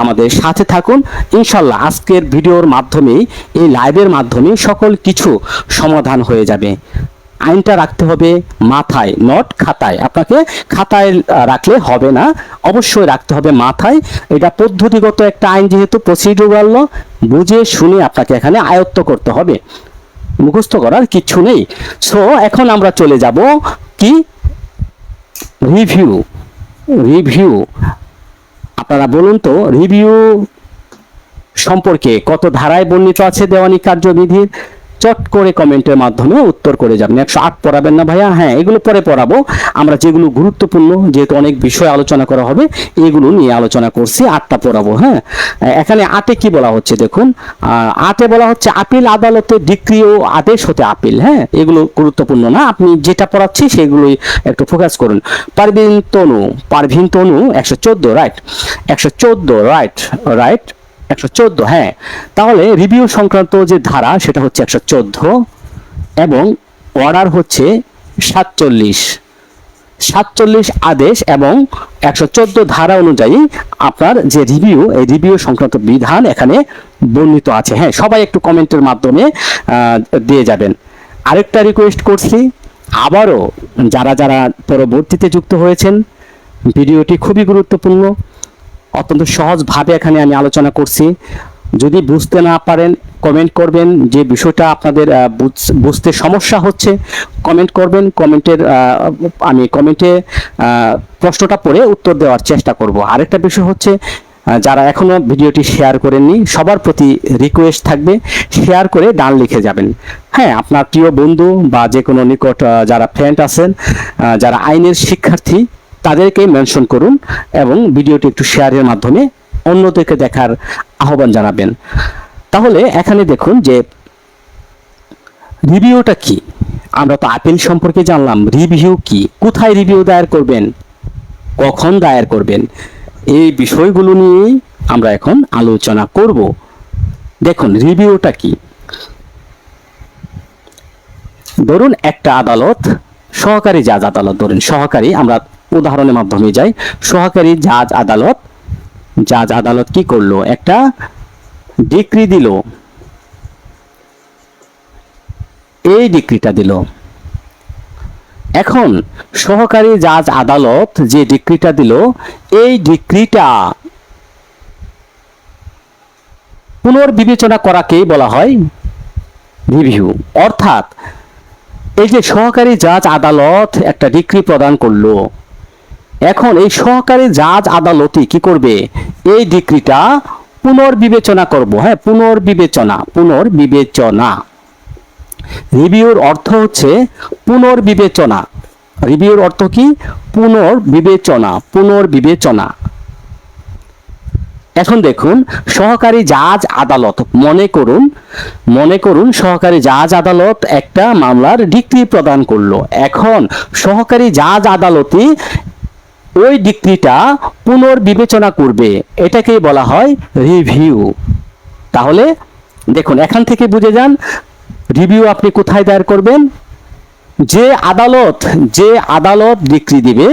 আমাদের সাথে থাকুন। ইনশাল্লাহ আজকের ভিডিওর মাধ্যমে এই লাইভের মাধ্যমে সকল কিছু সমাধান হয়ে যাবে। আইনটা রাখতে হবে মাথায় নট খাতায়। আপনাকে খাতায় রাখলে হবে না, অবশ্যই রাখতে হবে মাথায়। এটা পদ্ধতিগত একটা আইন যেহেতু প্রসিডিউরাল বুঝে শুনে আপনাকে এখানে আয়ত্ত করতে হবে। মুখস্থ করার কিচ্ছু নেই। সো এখন আমরা চলে যাব কি? রিভিউ রিভিউ আপনারা বলুন তো রিভিউ সম্পর্কে কত ধারায় বর্ণিত আছে দেওয়ানি কার্যবিধির? চট করে কমেন্টের মাধ্যমে উত্তর করে যাবেন। একশো আট পড়াবেন না ভাইয়া? হ্যাঁ এগুলো পরে পড়াবো। আমরা যেগুলো গুরুত্বপূর্ণ যেহেতু অনেক বিষয় আলোচনা করা হবে, এগুলো নিয়ে আলোচনা করছি, আটটা পড়াবো হ্যাঁ? এখানে আটে কি বলা হচ্ছে দেখুন? আটে বলা হচ্ছে আপিল আদালতে ডিক্রি ও আদেশ হতে আপিল হ্যাঁ? এগুলো গুরুত্বপূর্ণ না, আপনি যেটা পড়াচ্ছি সেগুলোই একটু ফোকাস করুন। পারভিন তনু পারভিন তনু, একশো চোদ্দ, রাইট? একশো চোদ্দ, রাইট রাইট? একশো চোদ্দ হ্যাঁ। তাহলে রিভিউ সংক্রান্ত যে ধারা, সেটা হচ্ছে একশো চোদ্দ এবং অর্ডার হচ্ছে সাতচল্লিশ। সাতচল্লিশ আদেশ এবং একশো চোদ্দ ধারা অনুযায়ী আপনার যে রিভিউ এই রিভিউ সংক্রান্ত বিধান এখানে বর্ণিত আছে। হ্যাঁ সবাই একটু কমেন্টের মাধ্যমে দিয়ে যাবেন। আরেকটা রিকোয়েস্ট করছি, আবারও যারা যারা পরবর্তীতে যুক্ত হয়েছেন, ভিডিওটি খুবই গুরুত্বপূর্ণ। অত্যন্ত সহজভাবে এখানে আমি আলোচনা করছি। যদি বুঝতে না পারেন কমেন্ট করবেন। যে বিষয়টা আপনাদের বুঝ- বুঝতে সমস্যা হচ্ছে কমেন্ট করবেন। কমেন্টের আমি কমেন্টে প্রশ্নটা পড়ে উত্তর দেওয়ার চেষ্টা করব। আরেকটা বিষয় হচ্ছে যারা এখনও ভিডিওটি শেয়ার করেননি, সবার প্রতি রিকোয়েস্ট থাকবে শেয়ার করে ডান লিখে যাবেন। হ্যাঁ আপনার প্রিয় বন্ধু বা যে কোনো নিকট যারা ফ্রেন্ড আছেন যারা আইনের শিক্ষার্থী তাদেরকে মেনশন করুন এবং ভিডিওটি একটু শেয়ারের মাধ্যমে অন্যদেরকে দেখার আহ্বান জানাবেন। তাহলে এখানে দেখুন যে রিভিউটা কি? আমরা তো আপেল সম্পর্কে জানলাম রিভিউ কি? কোথায় রিভিউ দায়ের করবেন? কখন দায়ের করবেন? এই বিষয়গুলো নিয়েই আমরা এখন আলোচনা করব। দেখুন রিভিউটা কি? ধরুন একটা আদালত সহকারী জাজ আদালত, ধরুন সহকারী আমরা উদাহরণের মাধ্যমে যাই। সহকারী জাজ আদালত জাজ আদালত কি করল? একটা ডিক্রি দিল। এই ডিক্রিটা দিল। এখন সহকারী জাজ আদালত যে ডিক্রিটা দিল, এই ডিক্রিটা পুনর্বিবেচনা করাকেই বলা হয় রিভিউ। অর্থাৎ এই যে সহকারী জাজ আদালত একটা ডিক্রি প্রদান করল এখন এই সহকারী জাজ আদালতই কি করবে? এই ডিক্রিটা পুনর্বিবেচনা করব। হ্যাঁ পুনর্বিবেচনা পুনর্বিবেচনা। রিভিউর অর্থ হচ্ছে পুনর্বিবেচনা। রিভিউর অর্থ কি? পুনর্বিবেচনা পুনর্বিবেচনা। এখন দেখুন, সহকারী জাজ আদালত, মনে করুন মনে করুন সহকারী জাজ আদালত একটা মামলার ডিক্রি প্রদান করল। এখন সহকারী জাজ আদালতই ওই ডিক্রিটা পুনর্বিবেচনা করবে। এটাকেই বলা হয় রিভিউ তাহলে দেখুন, এখান থেকে বুঝে যান রিভিউ আপনি কোথায় দায়ের করবেন? যে আদালত যে আদালত ডিক্রি দিবে,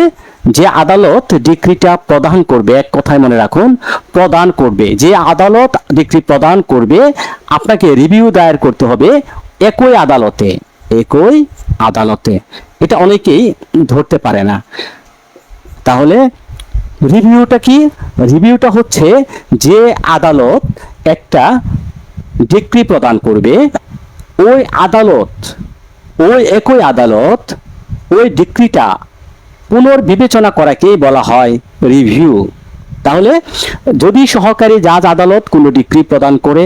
যে আদালত ডিক্রিটা প্রদান করবে, এক কথায় মনে রাখুন, প্রদান করবে। যে আদালত ডিক্রি প্রদান করবে, আপনাকে রিভিউ দায়ের করতে হবে একই আদালতে একই আদালতে। এটা অনেকেই ধরতে পারে না। তাহলে রিভিউটা কি? রিভিউটা হচ্ছে যে আদালত একটা ডিক্রি প্রদান করবে, ওই আদালত, ওই একই আদালত ওই ডিক্রিটা পুনর্বিবেচনা করাকেই বলা হয় রিভিউ। তাহলে যদি সহকারী জাজ আদালত কোনো ডিক্রি প্রদান করে,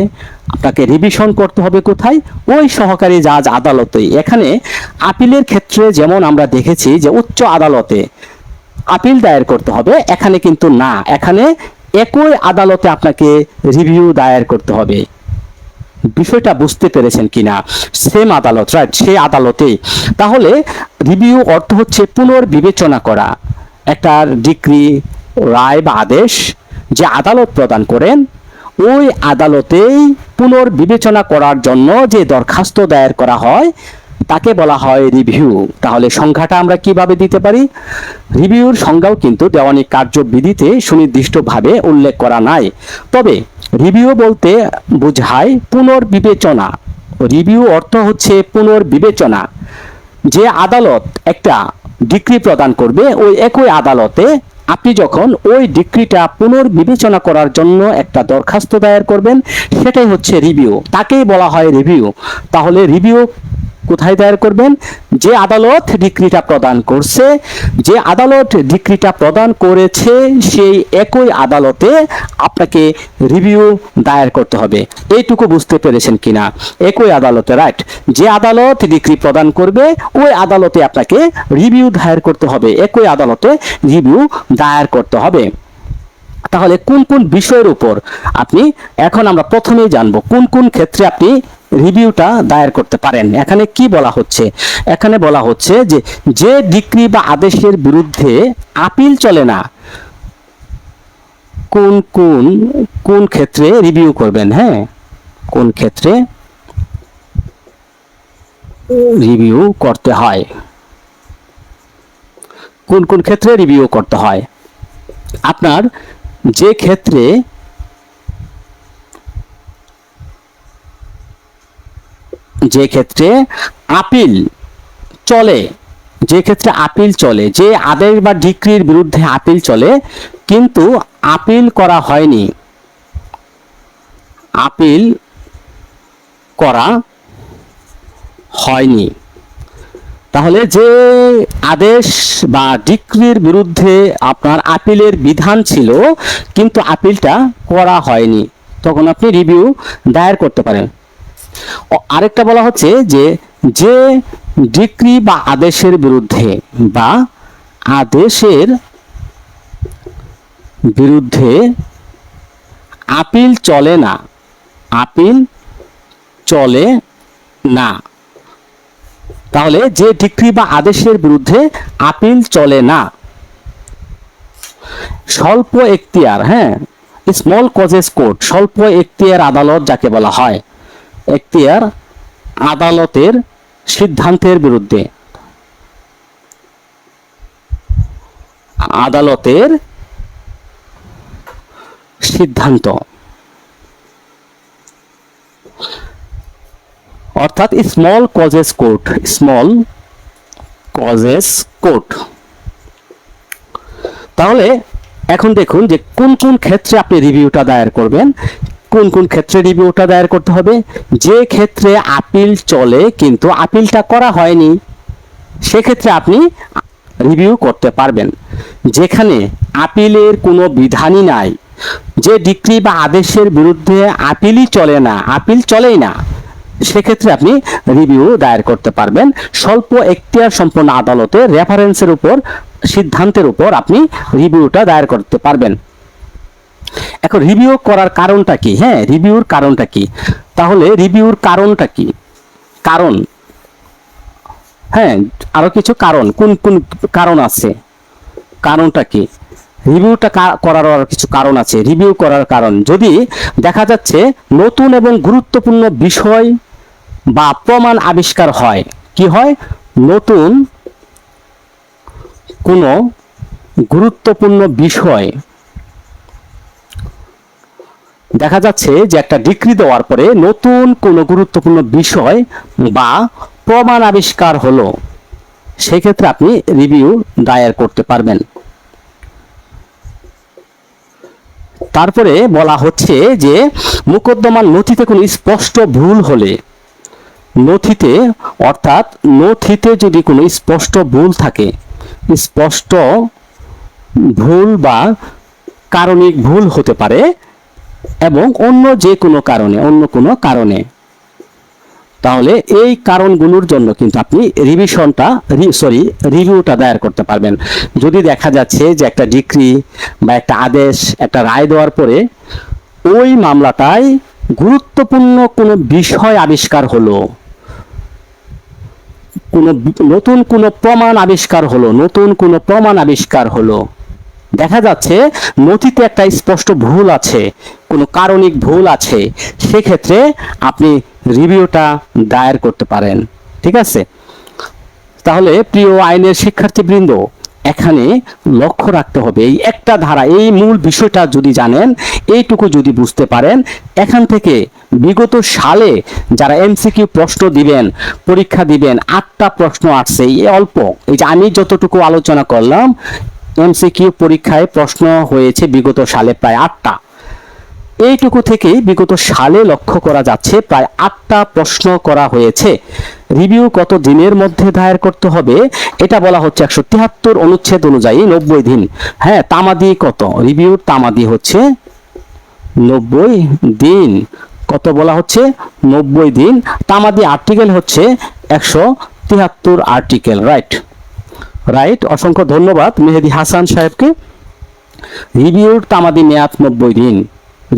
আপনাকে রিভিশন করতে হবে কোথায়? ওই সহকারী জাজ আদালতেই এখানে আপিলের ক্ষেত্রে যেমন আমরা দেখেছি যে উচ্চ আদালতে আপিল দায়ের করতে হবে, এখানে কিন্তু না। এখানে একই আদালতে আপনাকে রিভিউ দায়ের করতে হবে। বিষয়টা বুঝতে পেরেছেন কিনা? সেম আদালত রাইট সেই আদালতেই। তাহলে রিভিউ অর্থ হচ্ছে পুনর্বিবেচনা করা। একটা ডিক্রি রায় বা আদেশ যে আদালত প্রদান করেন, ওই আদালতেই পুনর্বিবেচনা করার জন্য যে দরখাস্ত দায়ের করা হয় তাকে বলা হয় রিভিউ তাহলে সংখ্যাটা আমরা কীভাবে দিতে পারি? রিভিউর সংজ্ঞাও কিন্তু দেওয়ানি কার্যবিধিতে সুনির্দিষ্টভাবে উল্লেখ করা নাই। তবে রিভিউ বলতে বোঝায় পুনর্বিবেচনা। রিভিউ অর্থ হচ্ছে পুনর্বিবেচনা। যে আদালত একটা ডিগ্রি প্রদান করবে, ওই একই আদালতে আপনি যখন ওই ডিগ্রিটা পুনর্বিবেচনা করার জন্য একটা দরখাস্ত দায়ের করবেন, সেটাই হচ্ছে রিভিউ তাকেই বলা হয় রিভিউ তাহলে রিভিউ কোথায় দায়ের করবেন? যে আদালত ডিক্রিটা প্রদান করছে, যে আদালত ডিক্রিটা প্রদান করেছে, সেই একই আদালতে আপনাকে রিভিউ দায়ের করতে হবে। এইটুকু বুঝতে পেরেছেন কিনা? একই আদালতে রাইট যে আদালত ডিক্রি প্রদান করবে, ওই আদালতে আপনাকে রিভিউ দায়ের করতে হবে। একই আদালতে রিভিউ দায়ের করতে হবে। তাহলে কোন কোন বিষয়ের উপর আপনি, এখন আমরা প্রথমেই জানব কোন কোন ক্ষেত্রে আপনি রিভিউটা দায়ের করতে পারেন। এখানে কি বলা হচ্ছে? এখানে বলা হচ্ছে যে যে ডিক্রি বা আদেশের বিরুদ্ধে আপিল চলে না, কোন কোন কোন ক্ষেত্রে রিভিউ করবেন? হ্যাঁ কোন ক্ষেত্রে রিভিউ করতে হয়? কোন কোন ক্ষেত্রে রিভিউ করতে হয়? আপনার যে ক্ষেত্রে যে ক্ষেত্রে আপিল চলে, যে ক্ষেত্রে আপিল চলে, যে আদেশ বা ডিক্রির বিরুদ্ধে আপিল চলে, কিন্তু আপিল করা হয়নি। আপিল করা হয়নি। তাহলে যে আদেশ বা ডিক্রির বিরুদ্ধে আপনার আপিলের বিধান ছিল, কিন্তু আপিলটা করা হয়নি। তখন আপনি রিভিউ দায়ের করতে পারেন। আরেকটা বলা হচ্ছে যে যে ডিক্রি বা আদেশের বিরুদ্ধে বা আদেশের বিরুদ্ধে আপিল চলে না, আপিল চলে না। তাহলে যে ডিক্রি বা আদেশের বিরুদ্ধে আপিল চলে না, স্বল্প এখতিয়ার হ্যাঁ স্মল কজেস কোর্ট স্বল্প এখতিয়ার আদালত যাকে বলা হয় এখতিয়ার আদালতের সিদ্ধান্তের বিরুদ্ধে। আদালতের সিদ্ধান্ত। অর্থাৎ small causes court small causes court তাহলে এখন দেখুন যে কোন কোন ক্ষেত্রে আপনি রিভিউটা দায়ের করবেন কোন কোন ক্ষেত্রে রিভিউটা দায়ের করতে হবে? যে ক্ষেত্রে আপিল চলে কিন্তু আপিলটা করা হয়নি, সেক্ষেত্রে আপনি রিভিউ করতে পারবেন। যেখানে আপিলের কোনো বিধানই নাই, যে ডিক্রি বা আদেশের বিরুদ্ধে আপিলই চলে না আপিল চলেই না, সেক্ষেত্রে আপনি রিভিউ দায়ের করতে পারবেন। স্বল্প এখতিয়ার সম্পন্ন আদালতে রেফারেন্সের উপর, সিদ্ধান্তের উপর আপনি রিভিউটা দায়ের করতে পারবেন। এখন রিভিউ করার কারণটা কি? হ্যাঁ রিভিউর কারণটা কি? তাহলে রিভিউর কারণটা কি? কারণ হ্যাঁ আরও কিছু কারণ। কোন কোন কারণ আছে? কারণটা কি? রিভিউটা করার কিছু কারণ আছে। রিভিউ করার কারণ। যদি দেখা যাচ্ছে নতুন এবং গুরুত্বপূর্ণ বিষয় বা প্রমাণ আবিষ্কার হয়, কি হয়? নতুন কোনো গুরুত্বপূর্ণ বিষয় দেখা যাচ্ছে যে একটা ডিগ্রি দেওয়ার পরে নতুন কোনো গুরুত্বপূর্ণ বিষয় বা প্রমাণ আবিষ্কার হলো। সেক্ষেত্রে আপনি রিভিউ দায়ের করতে পারবেন। তারপরে বলা হচ্ছে যে মোকদ্দমার নথিতে কোনো স্পষ্ট ভুল হলে, নথিতে অর্থাৎ নথিতে যদি কোনো স্পষ্ট ভুল থাকে, স্পষ্ট ভুল বা কারণিক ভুল হতে পারে এবং অন্য যে কোনো কারণে, অন্য কোনো কারণে। তাহলে এই কারণগুলোর জন্য কিন্তু আপনি রিভিশনটা সরি রিভিউটা দায়ের করতে পারবেন। যদি দেখা যাচ্ছে যে একটা ডিক্রি বা একটা আদেশ, একটা রায় দেওয়ার পরে ওই মামলাটায় গুরুত্বপূর্ণ কোনো বিষয় আবিষ্কার হলো, কোনো নতুন কোনো প্রমাণ আবিষ্কার হলো, নতুন কোনো প্রমাণ আবিষ্কার হলো দেখা যাচ্ছে নথিতে একটা স্পষ্ট ভুল আছে, কোনো কারণিক ভুল আছে, সেক্ষেত্রে আপনি রিভিউটা দায়ের করতে পারেন, ঠিক আছে? তাহলে প্রিয় আইনের শিক্ষার্থীবৃন্দ, এখানে লক্ষ্য রাখতে হবে, এই একটা ধারা, এই মূল বিষয়টা যদি জানেন, এইটুকু যদি বুঝতে পারেন, এখান থেকে বিগত সালে যারা এমসিকিউ প্রশ্ন দিবেন, পরীক্ষা দিবেন, আটটা প্রশ্ন আসছে, এই অল্প, এই যে আমি যতটুকু আলোচনা করলাম এমসিকিউ পরীক্ষায় প্রশ্ন হয়েছে বিগত সালে প্রায় আটটা। এইটুকু থেকেই বিগত সালে লক্ষ্য করা যাচ্ছে প্রায় আটটা প্রশ্ন করা হয়েছে। রিভিউ কত দিনের মধ্যে দায়ের করতে হবে, এটা বলা হচ্ছে একশো তিয়াত্তর অনুচ্ছেদ অনুযায়ী নব্বই দিন। হ্যাঁ তামাদি কত? রিভিউর তামাদি হচ্ছে নব্বই দিন। কত বলা হচ্ছে? নব্বই দিন। তামাদি আর্টিকেল হচ্ছে একশো তিয়াত্তর আর্টিকেল, রাইট? রাইট অসংখ্য ধন্যবাদ মেহেদি হাসান সাহেবকে। রিভিউর তামাদি মেয়াদ নব্বই দিন।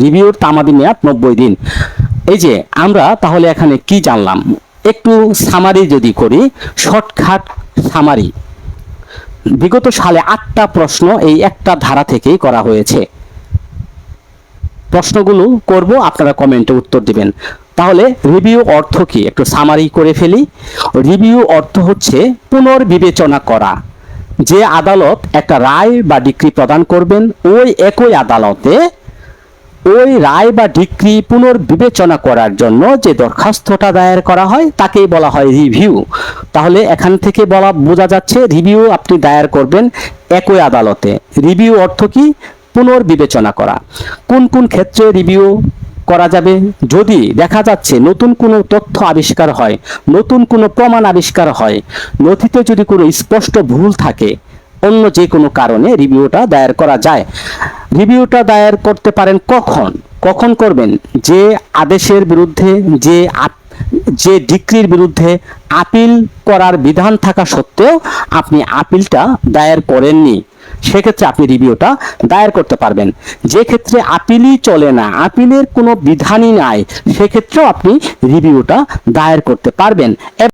রিভিউর তামাদি মেয়াদ নব্বই দিন। এই যে, আমরা তাহলে এখানে কি জানলাম? একটু সামারি যদি করি শর্টকাট সামারি বিগত সালে আটটা প্রশ্ন এই একটা ধারা থেকেই করা হয়েছে। প্রশ্নগুলো করব, আপনারা কমেন্টে উত্তর দিবেন। তাহলে রিভিউ অর্থ কি? একটু সামারি করে ফেলি। রিভিউ অর্থ হচ্ছে পুনর্বিবেচনা করা। যে আদালত একটা রায় বা ডিক্রি প্রদান করবেন, ওই একই আদালতে ওই রায় বা ডিক্রি পুনর্বিবেচনা করার জন্য যে দরখাস্তটা দায়ের করা হয়, তাকেই বলা হয় রিভিউ তাহলে এখান থেকে বলা, বোঝা যাচ্ছে রিভিউ আপনি দায়ের করবেন একই আদালতে। রিভিউ অর্থ কি? পুনর্বিবেচনা করা। কোন কোন ক্ষেত্রে রিভিউ করা যাবে? যদি দেখা যাচ্ছে নতুন কোনো তথ্য আবিষ্কার হয়, নতুন কোনো প্রমাণ আবিষ্কার হয়, নথিতে যদি কোনো স্পষ্ট ভুল থাকে, অন্য যে কোনো কারণে রিভিউটা দায়ের করা যায়। রিভিউটা দায়ের করতে পারেন কখন? কখন করবেন? যে আদেশের বিরুদ্ধে যে যে ডিক্রির বিরুদ্ধে আপিল করার বিধান থাকা সত্ত্বেও আপনি আপিলটা দায়ের করেননি। সেক্ষেত্রে আপনি রিভিউটা দায়ের করতে পারবেন। যে ক্ষেত্রে আপিলই চলে না, আপিলের কোনো বিধানই নাই, সেক্ষেত্রেও আপনি রিভিউটা দায়ের করতে পারবেন।